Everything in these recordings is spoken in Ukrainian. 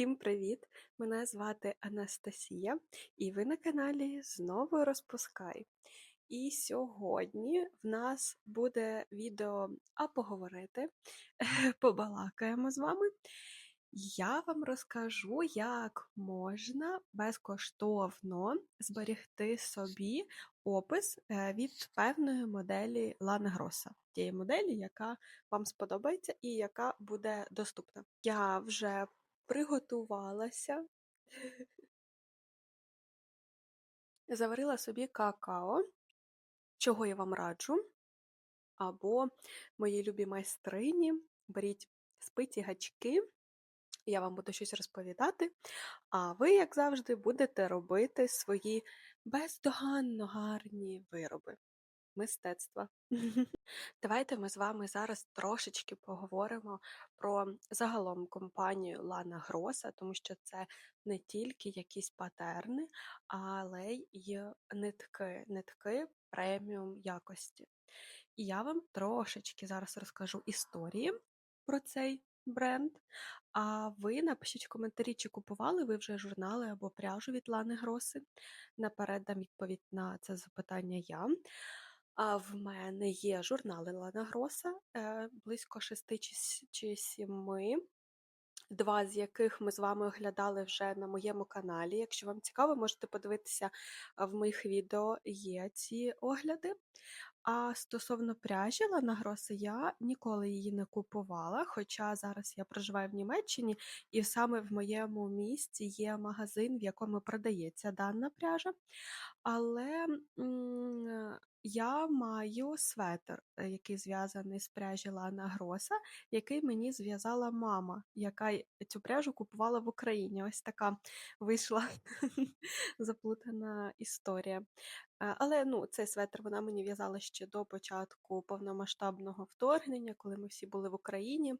Всім привіт! Мене звати Анастасія, і ви на каналі Знову розпускай. І сьогодні в нас буде відео А поговорити, побалакаємо з вами. Я вам розкажу, як можна безкоштовно зберегти собі опис е, від певної моделі Лана Гроса, тієї моделі, яка вам сподобається і яка буде доступна. Я вже приготувалася, заварила собі какао, чого я вам раджу, або мої любі майстрині, беріть спиті гачки, я вам буду щось розповідати, а ви, як завжди, будете робити свої бездоганно гарні вироби мистецтва. Давайте ми з вами зараз трошечки поговоримо про загалом компанію Лана Гроса, тому що це не тільки якісь патерни, але й нитки, нитки преміум якості. І я вам трошечки зараз розкажу історії про цей бренд. А ви напишіть в коментарі, чи купували ви вже журнали або пряжу від Лани Гроси. Наперед дам відповідь на це запитання я. В мене є журнали Лана Гроса, е, близько шести чи сіми, два з яких ми з вами оглядали вже на моєму каналі. Якщо вам цікаво, можете подивитися в моїх відео є ці огляди. А стосовно пряжі Лана Гроса, я ніколи її не купувала, хоча зараз я проживаю в Німеччині, і саме в моєму місті є магазин, в якому продається дана пряжа. Але я маю светр, е, який зв'язаний з пряжі Лана Гроса, який мені зв'язала мама, яка цю пряжу купувала в Україні. Ось така вийшла заплутана історія. Е, але ну, цей светр вона мені в'язала ще до початку повномасштабного вторгнення, коли ми всі були в Україні.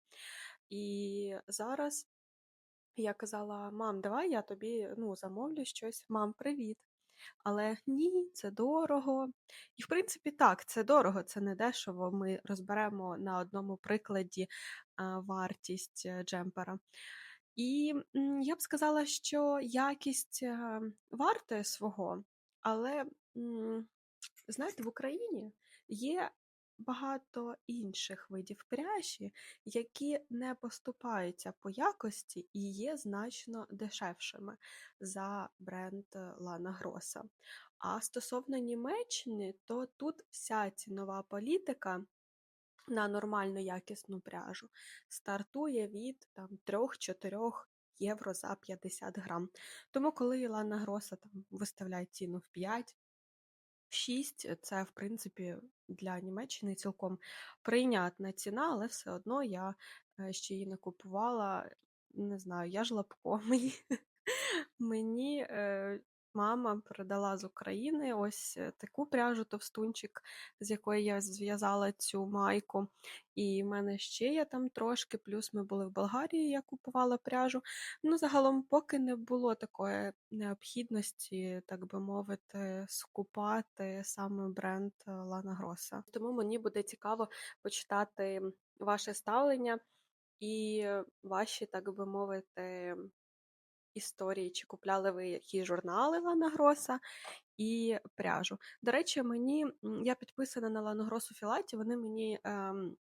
І зараз я казала: мам, давай я тобі ну, замовлю щось. Мам, привіт! Але ні, це дорого. І, в принципі, так, це дорого, це не дешево. Ми розберемо на одному прикладі вартість е, джемпера. І я б сказала, що якість е, вартує свого, але, знаєте, в Україні є багато інших видів пряжі, які не поступаються по якості і є значно дешевшими за бренд Лана Гроса. А стосовно Німеччини, то тут вся цінова політика. На нормальну якісну пряжу стартує від 3-4 євро за 50 грам. Тому, коли Лана Гроса там виставляє ціну в 5, 6 це, в принципі, для Німеччини цілком прийнятна ціна, але все одно я е, ще її не купувала. Не знаю, я ж лапко. Мені мені е, Мама передала з України ось е, таку пряжу товстунчик, з якої я зв'язала цю майку. І в мене ще є там трошки, плюс ми були в Болгарії, я купувала пряжу. Ну, загалом, поки не було такої необхідності, так би мовити, скупати саме бренд е, Лана Гроса. Тому мені буде цікаво почитати ваше ставлення і ваші, так би мовити, історії, чи купляли ви які журнали Лана Гроса і пряжу. До речі, мені я підписана на Лану Гросу Філаті, вони мені. Ем,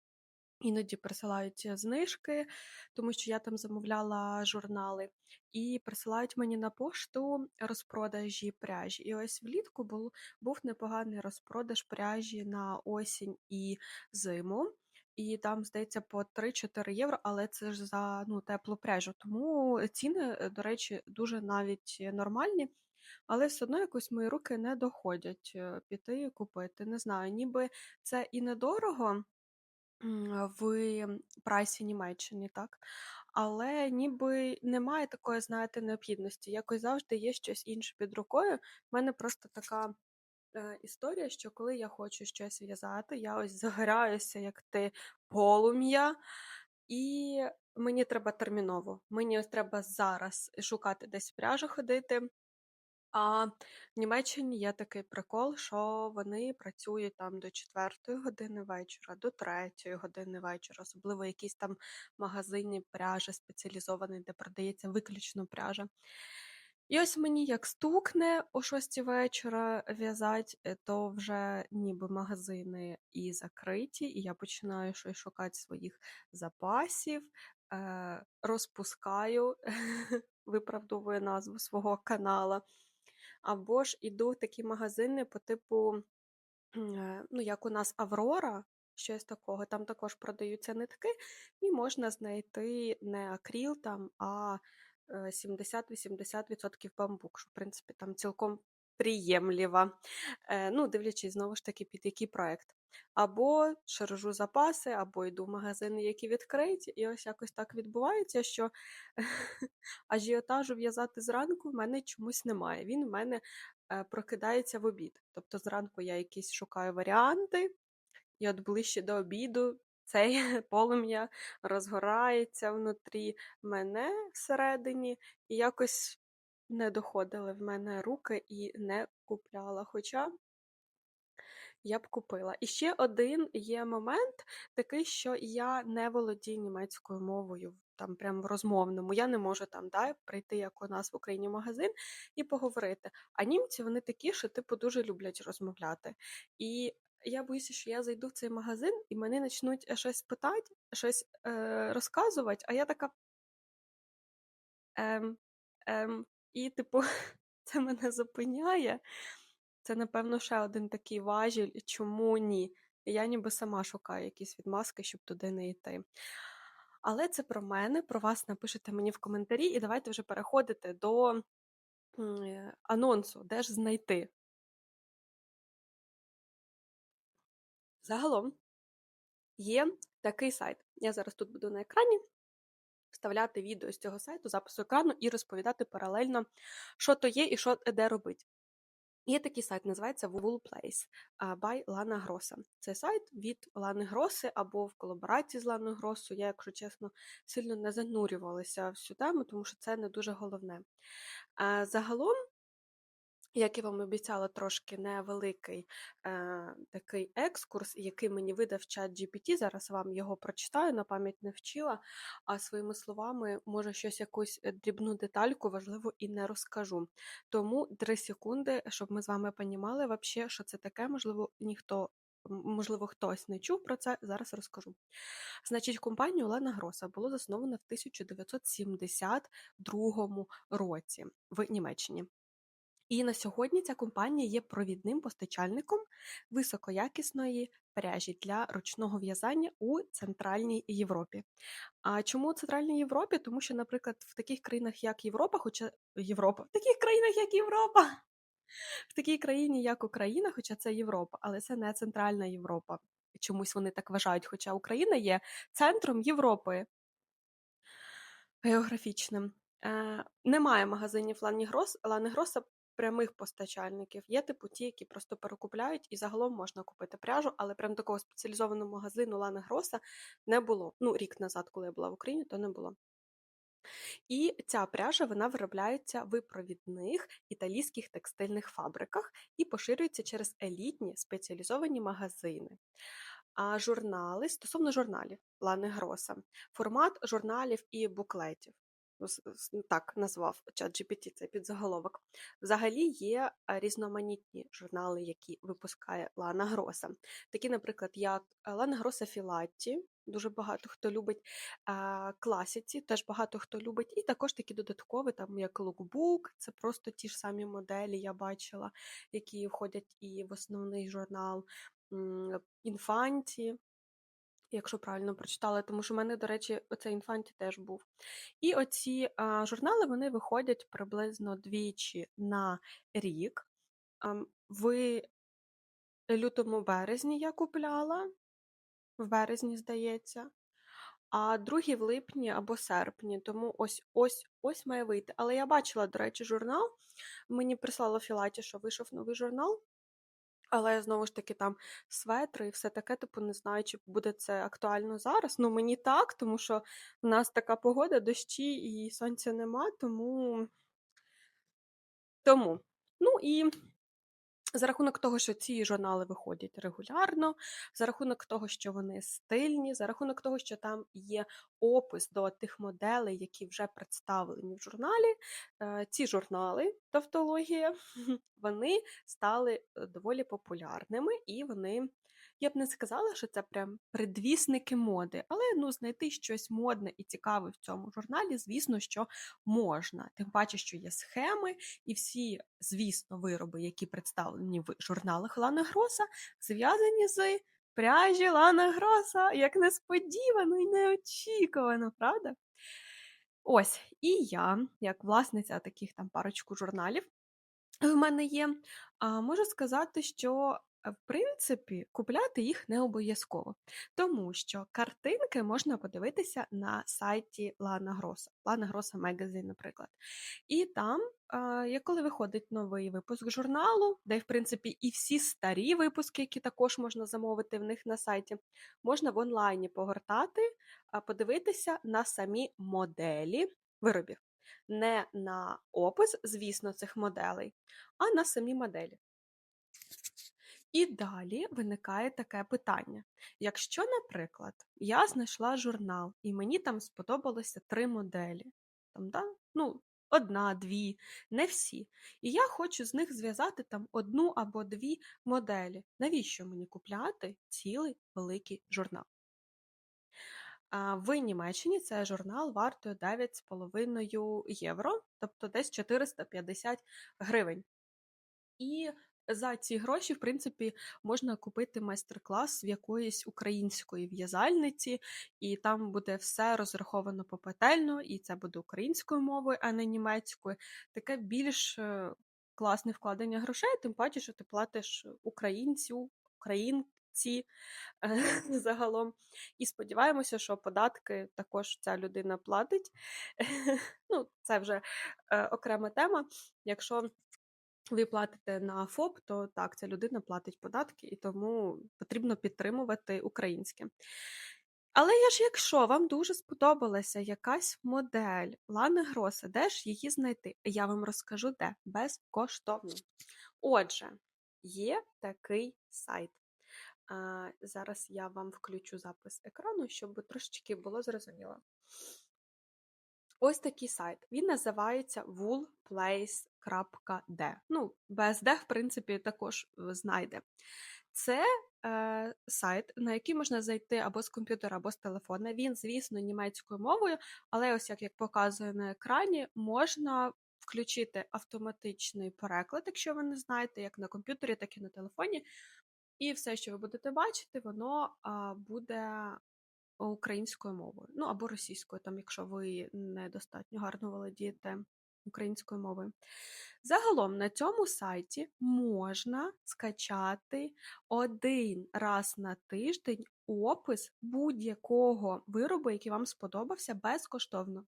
Іноді присилають знижки, тому що я там замовляла журнали, і присилають мені на пошту розпродажі пряжі. І ось влітку був був непоганий розпродаж пряжі на осінь і зиму і там, здається, по 3-4 євро, але це ж за ну, теплу пряжу. Тому ціни, е, до речі, дуже навіть нормальні, але все одно якось мої руки не доходять е, піти і купити. Не знаю, ніби це і недорого в прайсі Німеччині, так? Але ніби немає такої, знаєте, необхідності. Якось завжди є щось інше під рукою. У мене просто така е, історія, що коли я хочу щось в'язати, я ось загоряюся, як ти полум'я, і мені треба терміново. Мені ось треба зараз шукати десь пряжу ходити. А в Німеччині є такий прикол, що вони працюють там до 4 години вечора, до 3 години вечора, особливо якісь там магазині пряжі спеціалізовані, де продається виключно пряжа. І ось мені як стукне о 6 вечора в'язать, е, то вже ніби магазини і закриті, і я починаю щось шукати своїх запасів, е, розпускаю, виправдовую назву свого канала. Або ж іду в такі магазини по типу, е, ну, як у нас Аврора, щось такого. Там також продаються нитки, і можна знайти не акріл там, а 70-80% бамбук, що, в принципі, там цілком приємліва. Е, Ну, дивлячись, знову ж таки, під який проект. Або шаржу запаси, або йду в магазини, які відкриті, і ось якось так відбувається, що ажіотажу в'язати зранку в мене чомусь немає. Він в мене е, прокидається в обід. Тобто зранку я якісь шукаю варіанти, і от ближче до обіду цей полум'я розгорається внутрі мене всередині, і якось не доходили в мене руки і не купляла. Хоча я б купила. І ще один є момент такий, що я не володію німецькою мовою, там прям в розмовному. Я не можу там да, прийти, як у нас в Україні магазин, і поговорити. А німці вони такі, що типу дуже люблять розмовляти. І я боюся, що я зайду в цей магазин і мене почнуть щось питати, щось е, розказувати, а я така. Ем, ем, і, типу, це мене зупиняє. Це, напевно, ще один такий важіль, чому ні. Я ніби сама шукаю якісь відмазки, щоб туди не йти. Але це про мене, про вас напишете мені в коментарі, і давайте вже переходити до е, анонсу, де ж знайти. Загалом є такий сайт. Я зараз тут буду на екрані вставляти відео з цього сайту, запису екрану і розповідати паралельно, що то є і що де робити. Є такий сайт, називається Wool Place by Lana Grossa. Це сайт від Лани Гроси або в колаборації з Ланою Гросою. Я, якщо чесно, сильно не занурювалася в цю тему, тому що це не дуже головне. Загалом як я вам обіцяла, трошки невеликий е, такий екскурс, який мені видав чат GPT. Зараз вам його прочитаю, на пам'ять не вчила, а своїми словами, може, щось якусь е, дрібну детальку важливо і не розкажу. Тому 3 секунди, щоб ми з вами понімали, вообще, що це таке, можливо, ніхто. Можливо, хтось не чув про це, зараз розкажу. Значить, компанію Олена Гроса було засновано в 1972 році в Німеччині. І на сьогодні ця компанія є провідним постачальником високоякісної пряжі для ручного в'язання у Центральній Європі. А чому у Центральній Європі? Тому що, наприклад, в таких країнах, як Європа, хоча Європа, в таких країнах, як Європа, в такій країні, як Україна, хоча це Європа, але це не Центральна Європа. Чомусь вони так вважають, хоча Україна є центром Європи географічним. Е, Немає магазинів Лани Гроса прямих постачальників. Є типу ті, які просто перекупляють, і загалом можна купити пряжу, але прям такого спеціалізованого магазину Лана Гроса не було. Ну, рік назад, коли я була в Україні, то не було. І ця пряжа вона виробляється в провідних італійських текстильних фабриках і поширюється через елітні спеціалізовані магазини. А журнали стосовно журналів Лани Гроса, формат журналів і буклетів так назвав ChatGPT цей підзаголовок. Взагалі є різноманітні журнали, які випускає Лана Гроса. Такі, наприклад, як Лана Гроса Філатті, дуже багато хто любить класіці, теж багато хто любить, і також такі додаткові, там як лукбук, це просто ті ж самі моделі, я бачила, які входять і в основний журнал інфанті якщо правильно прочитала, тому що в мене, до речі, оцей інфанті теж був. І оці а, журнали вони виходять приблизно двічі на рік. А, в лютому березні я купляла, в березні, здається, а другий в липні або серпні. Тому ось ось ось має вийти. Але я бачила, до речі, журнал. Мені прислала Філаті, що вийшов новий журнал. Але знову ж таки там светри і все таке, типу, не знаю, чи буде це актуально зараз. Ну, мені так, тому що в нас така погода, дощі і сонця нема, тому. Тому. Ну і за рахунок того, що ці журнали виходять регулярно, за рахунок того, що вони стильні, за рахунок того, що там є опис до тих моделей, які вже представлені в журналі, е, ці журнали тавтологія, вони стали е, доволі популярними і вони. Я б не сказала, що це прям предвісники моди, але ну знайти щось модне і цікаве в цьому журналі, звісно, що можна. Тим паче, що є схеми, і всі, звісно, вироби, які представлені в журналах Лана Гроса, зв'язані з пряжі Лана Гроса, як несподівано і неочікувано, правда? Ось, і я, як власниця таких там парочку журналів, в мене є, можу сказати, що в принципі, купляти їх не обов'язково, тому що картинки можна подивитися на сайті Лана Гроса, Лана Гроса Magazine, наприклад. І там, як коли виходить новий випуск журналу, де, в принципі, і всі старі випуски, які також можна замовити в них на сайті, можна в онлайні погортати, подивитися на самі моделі виробів. Не на опис, звісно, цих моделей, а на самі моделі. І далі виникає таке питання: якщо, наприклад, я знайшла журнал, і мені там сподобалося три моделі, там, да? ну, одна, дві, не всі. І я хочу з них зв'язати там одну або дві моделі. Навіщо мені купляти цілий великий журнал? В Німеччині цей журнал вартує 9,5 євро, тобто десь 450 гривень. І за ці гроші, в принципі, можна купити майстер-клас в якоїсь української в'язальниці, і там буде все розраховано попетельно, і це буде українською мовою, а не німецькою. Таке більш е, класне вкладення грошей, тим паче, що ти платиш українцю, українці загалом. І сподіваємося, що податки також ця людина платить. Ну, Це вже е, окрема тема. Якщо ви платите на ФОП, то так, ця людина платить податки, і тому потрібно підтримувати українське. Але я ж, якщо вам дуже сподобалася якась модель Лани Гроса, де ж її знайти? Я вам розкажу де безкоштовно. Отже, є такий сайт. Зараз я вам включу запис екрану, щоб трошечки було зрозуміло. Ось такий сайт. Він називається woolplace.d. Ну, BSD, в принципі, також е, знайде. Це е, сайт, на який можна зайти або з комп'ютера, або з телефона. Він, звісно, німецькою мовою, але ось як, як показує на екрані, можна включити автоматичний переклад, якщо ви не знаєте, як на комп'ютері, так і на телефоні. І все, що ви будете бачити, воно а, буде українською мовою, ну або російською, там, якщо ви недостатньо гарно володієте українською мовою. Загалом на цьому сайті можна скачати один раз на тиждень опис будь-якого виробу, який вам сподобався, безкоштовно.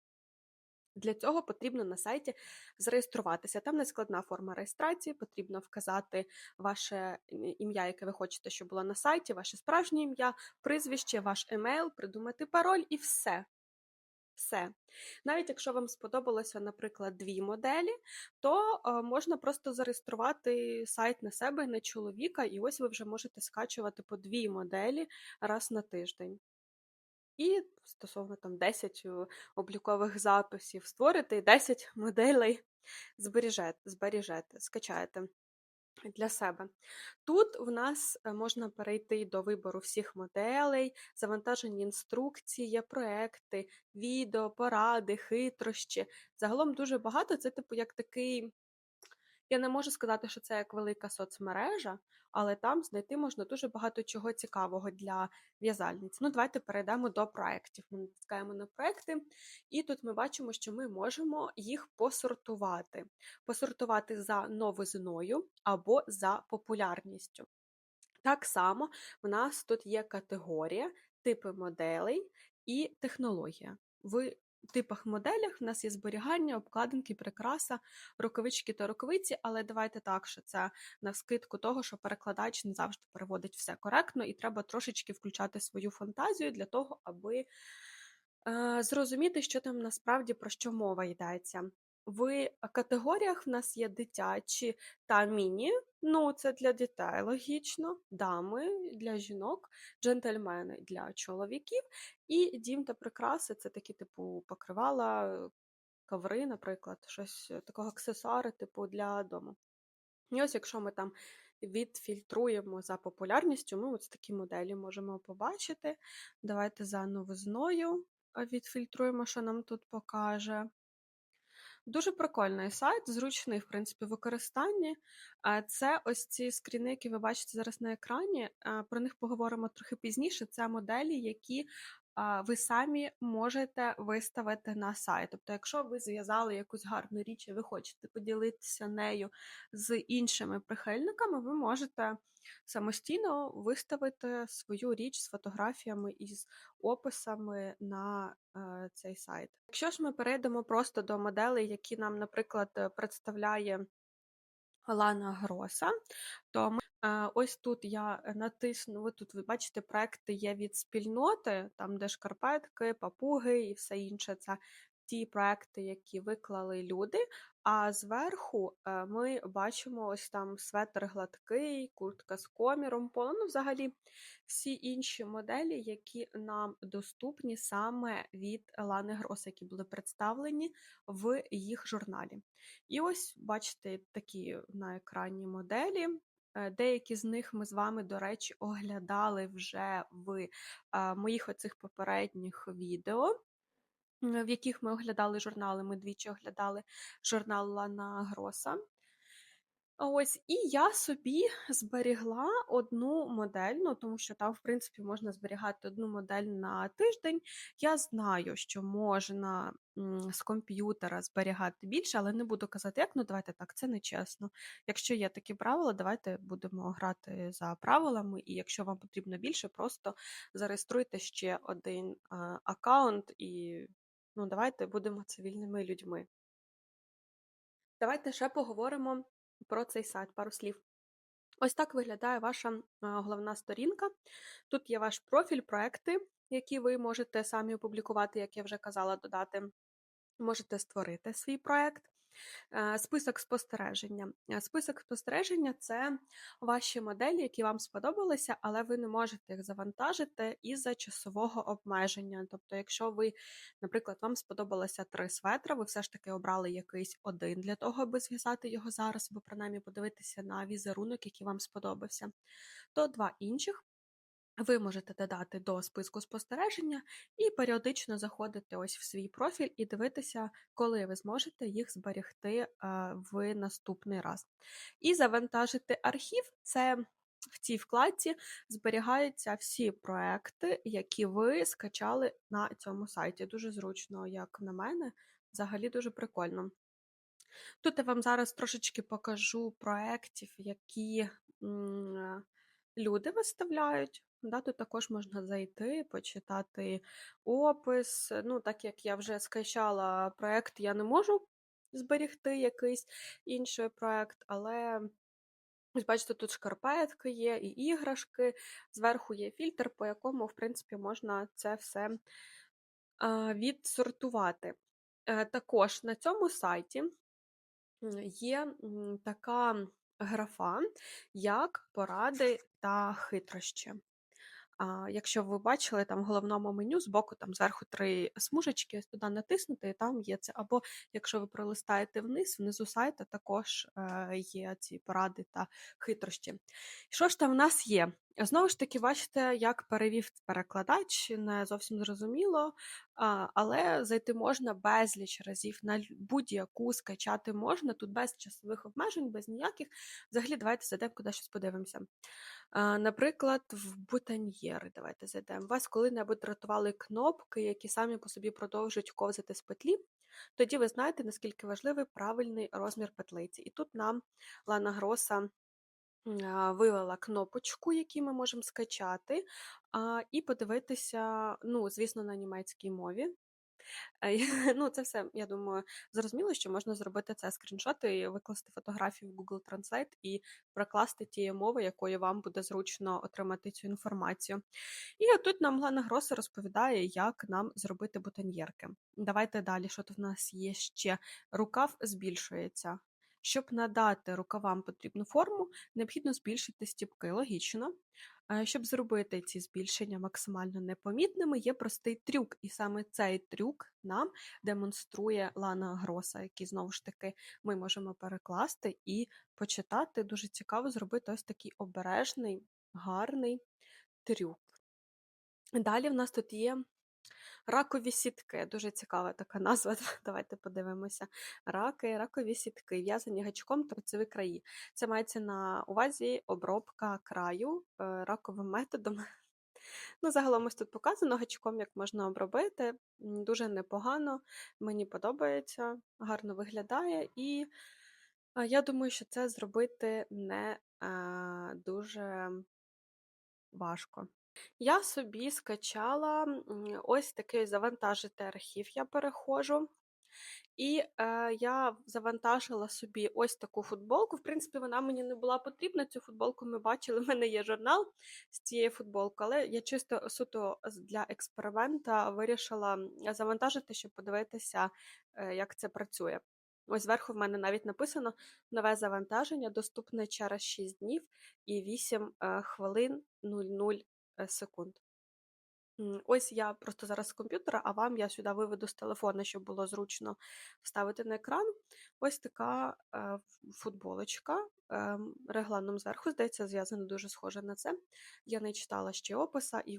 Для цього потрібно на сайті зареєструватися. Там нескладна форма реєстрації, потрібно вказати ваше ім'я, яке ви хочете, щоб було на сайті, ваше справжнє ім'я, прізвище, ваш емейл, придумати пароль і все. Все. Навіть якщо вам сподобалося, наприклад, дві моделі, то е, можна просто зареєструвати сайт на себе, і на чоловіка, і ось ви вже можете скачувати по дві моделі раз на тиждень. І стосовно там 10 е, облікових записів створити і 10 моделей збережете, збережете, скачаєте для себе. Тут в нас е, можна перейти до вибору всіх моделей, завантажені інструкції, проекти, відео, поради, хитрощі. Загалом дуже багато. Це, типу, як такий я не можу сказати, що це як велика соцмережа, але там знайти можна дуже багато чого цікавого для в'язальниць. Ну, давайте перейдемо до проєктів. Ми натискаємо на проекти, і тут ми бачимо, що ми можемо їх посортувати. Посортувати за новизною або за популярністю. Так само в нас тут є категорія, типи моделей і технологія. Ви типах моделях в нас є зберігання, обкладинки, прикраса, рукавички та рукавиці, але давайте так, що це на скидку того, що перекладач не завжди переводить все коректно, і треба трошечки включати свою фантазію для того, аби е, зрозуміти, що там насправді про що мова йдеться. В категоріях в нас є дитячі та міні. Ну, це для дітей логічно, дами для жінок, джентльмени для чоловіків, і дім та прикраси це такі, типу, покривала, коври, наприклад, щось такого аксесуари, типу, для дому. І ось якщо ми там відфільтруємо за популярністю, ми ось такі моделі можемо побачити. Давайте за новизною відфільтруємо, що нам тут покаже. Дуже прикольний сайт, зручний, в принципі, в використанні. Це ось ці скріни, які ви бачите зараз на екрані. Про них поговоримо трохи пізніше. Це моделі, які ви самі можете виставити на сайт. Тобто, якщо ви зв'язали якусь гарну річ і ви хочете поділитися нею з іншими прихильниками, ви можете самостійно виставити свою річ з фотографіями і з описами на е, цей сайт. Якщо ж ми перейдемо просто до моделей, які нам, наприклад, представляє Лана Гроса, то ми ось тут я натисну. Ви тут ви бачите, проекти є від спільноти, там де шкарпетки, папуги і все інше. Це ті проекти, які виклали люди. А зверху е, ми бачимо ось там светр гладкий, куртка з коміром, поло. Ну, взагалі, всі інші моделі, які нам доступні саме від Лани Грос, які були представлені в їх журналі. І ось бачите такі на екрані моделі. Е, Деякі з них ми з вами, до речі, оглядали вже в е, моїх оцих попередніх відео, в яких ми оглядали журнали. Ми двічі оглядали журнал Лана Гроса. Ось, і я собі зберігла одну модель, ну тому що там, в принципі, можна зберігати одну модель на тиждень. Я знаю, що можна з комп'ютера зберігати більше, але не буду казати, як ну давайте так, це не чесно. Якщо є такі правила, давайте будемо грати за правилами, і якщо вам потрібно більше, просто зареєструйте ще один а, аккаунт і ну, давайте будемо цивільними людьми. Давайте ще поговоримо про цей сайт, пару слів. Ось так виглядає ваша е, головна сторінка. Тут є ваш профіль, проекти, які ви можете самі опублікувати, як я вже казала, додати. Можете створити свій проект. Е, Список спостереження. Е, Список спостереження це ваші моделі, які вам сподобалися, але ви не можете їх завантажити із-за часового обмеження. Тобто, якщо ви, наприклад, вам сподобалося три светра, ви все ж таки обрали якийсь один для того, аби зв'язати його зараз, або принаймні подивитися на візерунок, який вам сподобався, то два інших. Ви можете додати до списку спостереження і періодично заходити ось в свій профіль і дивитися, коли ви зможете їх зберегти в наступний раз. І завантажити архів це в цій вкладці зберігаються всі проекти, які ви скачали на цьому сайті. Дуже зручно, як на мене, взагалі дуже прикольно. Тут я вам зараз трошечки покажу проєктів, які люди виставляють. Да, тут також можна зайти, почитати опис. Ну, так як я вже скачала проєкт, я не можу зберегти якийсь інший проєкт, але бачите, тут шкарпетки є і іграшки. Зверху є фільтр, по якому, в принципі, можна це все відсортувати. Е, Також на цьому сайті є така графа, як поради та хитрощі. Якщо ви бачили, там в головному меню збоку там зверху три смужечки, туди натиснути, і там є це. Або якщо ви пролистаєте вниз, внизу сайта також е, є ці поради та хитрощі. Що ж там в нас є? Знову ж таки, бачите, як перевів перекладач, не зовсім зрозуміло, але зайти можна безліч разів на будь-яку скачати можна, тут без часових обмежень, без ніяких. Взагалі, давайте зайдемо куди щось подивимося. Наприклад, в бутоньєри давайте зайдемо. Вас коли-небудь дратували кнопки, які самі по собі продовжують ковзати з петлі. Тоді ви знаєте, наскільки важливий правильний розмір петлиці. І тут нам Лана Гроса вивела кнопочку, яку ми можемо скачати, і подивитися, ну, звісно, на німецькій мові. Е, ну, це все, я думаю, зрозуміло, що можна зробити це скріншоти і викласти фотографію в Google Translate і прокласти тією мовою, якою вам буде зручно отримати цю інформацію. І отут нам Лана Гроса розповідає, як нам зробити бутоньєрки. Давайте далі, що тут в нас є ще. Рукав збільшується. Щоб надати рукавам потрібну форму, необхідно збільшити стіпки. Логічно. Е, Щоб зробити ці збільшення максимально непомітними, є простий трюк. І саме цей трюк нам демонструє Лана Гроса, який знову ж таки ми можемо перекласти і почитати. Дуже цікаво зробити ось такий обережний, гарний трюк. Далі в нас тут є ракові сітки. Дуже цікава така назва. Давайте подивимося. Раки, ракові сітки, в'язані гачком торцеві краї. Це мається на увазі обробка краю е, раковим методом. Ну, загалом ось тут показано гачком, як можна обробити. Дуже непогано, мені подобається, гарно виглядає, і е, я думаю, що це зробити не е, дуже важко. Я собі скачала ось такий завантажити архів, я переходжу. І е, я завантажила собі ось таку футболку. В принципі, вона мені не була потрібна. Цю футболку ми бачили. в мене є журнал з цією футболкою, але я чисто суто для експеримента вирішила завантажити, щоб подивитися, е, як це працює. Ось зверху в мене навіть написано нове завантаження, доступне через 6 днів і 8 е, хвилин 00 е, секунд. Ось я просто зараз з комп'ютера, а вам я сюди виведу з телефона, щоб було зручно вставити на екран. Ось така е, футболочка. ем, Регланом зверху, здається, зв'язано дуже схоже на це. Я не читала ще описа, і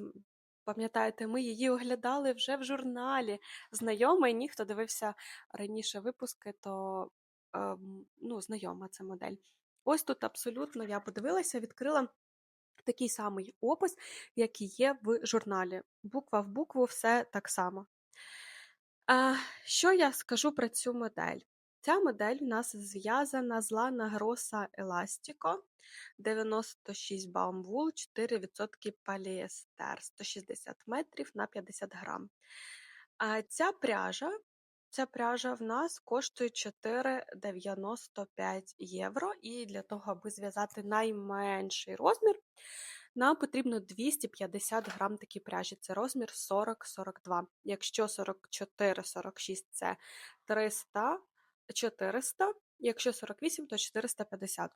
пам'ятаєте, ми її оглядали вже в журналі. Знайомий, ні, хто дивився раніше випуски, то ем, ну, знайома ця модель. Ось тут абсолютно я подивилася, відкрила такий самий опис, як і є в журналі. Буква в букву все так само. Що я скажу про цю модель? Ця модель у нас зв'язана з Lana Grossa Elastico, 96 баумвул, 4% поліестер, 160 метрів на 50 грам. А ця пряжа, ця пряжа в нас коштує 4,95 євро. І для того, аби зв'язати найменший розмір, нам потрібно 250 грам такі пряжі. Це розмір 40-42. Якщо 44-46 це 300, 400, якщо 48, то 450.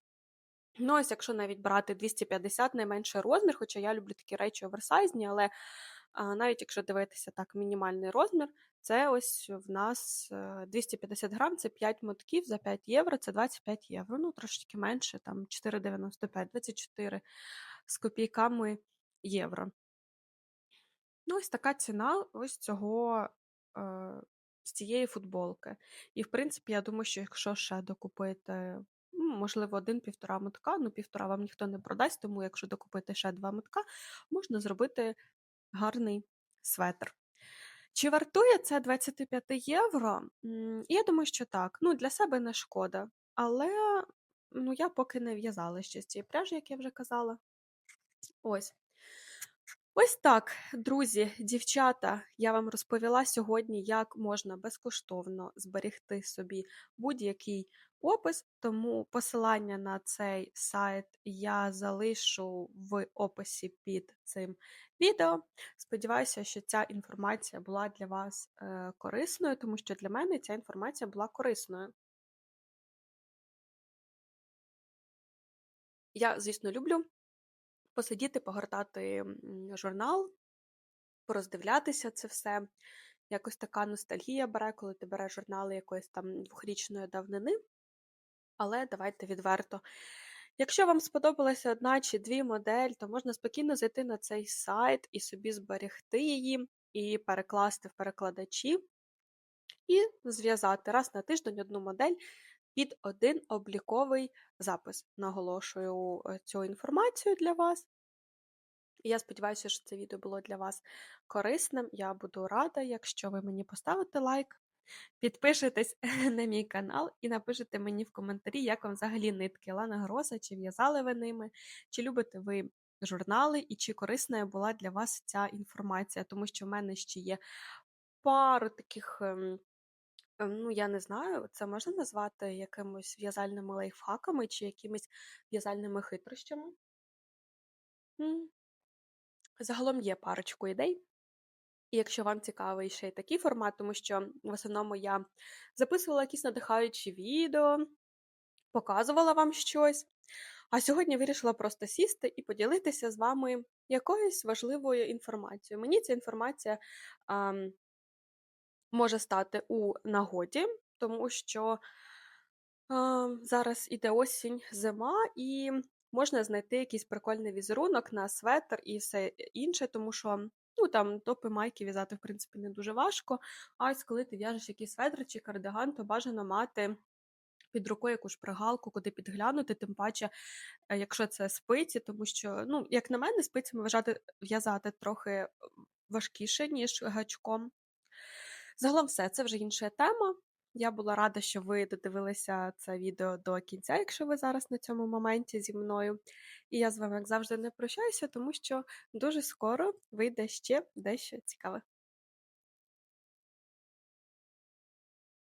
Ну, ось якщо навіть брати 250 найменший розмір, хоча я люблю такі речі оверсайзні, але навіть якщо дивитися так, мінімальний розмір, це ось в нас е, 250 грам, це 5 мотків за 5 євро, це 25 євро. Ну, трошечки менше, там 4,95, 24 з копійками євро. Ну, ось така ціна ось цього, е, з цієї футболки. І, в принципі, я думаю, що якщо ще докупити, ну, можливо, один-півтора мотка, ну, півтора вам ніхто не продасть, тому якщо докупити ще два мотка, можна зробити гарний светр. Чи вартує це 25 євро? Я думаю, що так. Ну, для себе не шкода. Але ну, я поки не в'язала ще з цієї пряжі, як я вже казала. Ось. Ось так, друзі, дівчата, я вам розповіла сьогодні, як можна безкоштовно зберегти собі будь-який опис, тому посилання на цей сайт я залишу в описі під цим відео. Сподіваюся, що ця інформація була для вас е, корисною, тому що для мене ця інформація була корисною. Я, звісно, люблю посидіти, погортати журнал, пороздивлятися це все. Якось така ностальгія бере, коли ти береш журнали якоїсь там двохрічної давнини. Але давайте відверто. Якщо вам сподобалася одна чи дві модель, то можна спокійно зайти на цей сайт і собі зберегти її, і перекласти в перекладачі, і зв'язати раз на тиждень одну модель під один обліковий запис. Наголошую е, цю інформацію для вас. Я сподіваюся, що це відео було для вас корисним. Я буду рада, якщо ви мені поставите лайк, підпишетесь на мій канал і напишете мені в коментарі, як вам взагалі нитки Лана Гроса, чи в'язали ви ними, чи любите ви журнали, і чи корисною була для вас ця інформація, тому що в мене ще є пару таких, ем, ем, ну, я не знаю, це можна назвати якимось в'язальними лайфхаками чи якимись в'язальними хитрощами. Загалом є парочку ідей. І якщо вам цікавий ще й такий формат, тому що в основному я записувала якісь надихаючі відео, показувала вам щось. А сьогодні вирішила просто сісти і поділитися з вами якоюсь важливою інформацією. Мені ця інформація ам, може стати у нагоді, тому що а, зараз іде осінь, зима, і можна знайти якийсь прикольний візерунок на светр і все інше, тому що ну, там топи майки в'язати, в принципі, не дуже важко. А ось коли ти в'яжеш якийсь светр чи кардиган, то бажано мати під рукою якусь пригалку, куди підглянути, тим паче, е, якщо це спиці, тому що, ну, як на мене, спицями вважати в'язати трохи важкіше, ніж гачком. Загалом все, це вже інша тема. Я була рада, що ви додивилися це відео до кінця, якщо ви зараз на цьому моменті зі мною. І я з вами, як завжди, не прощаюся, тому що дуже скоро вийде ще дещо цікаве.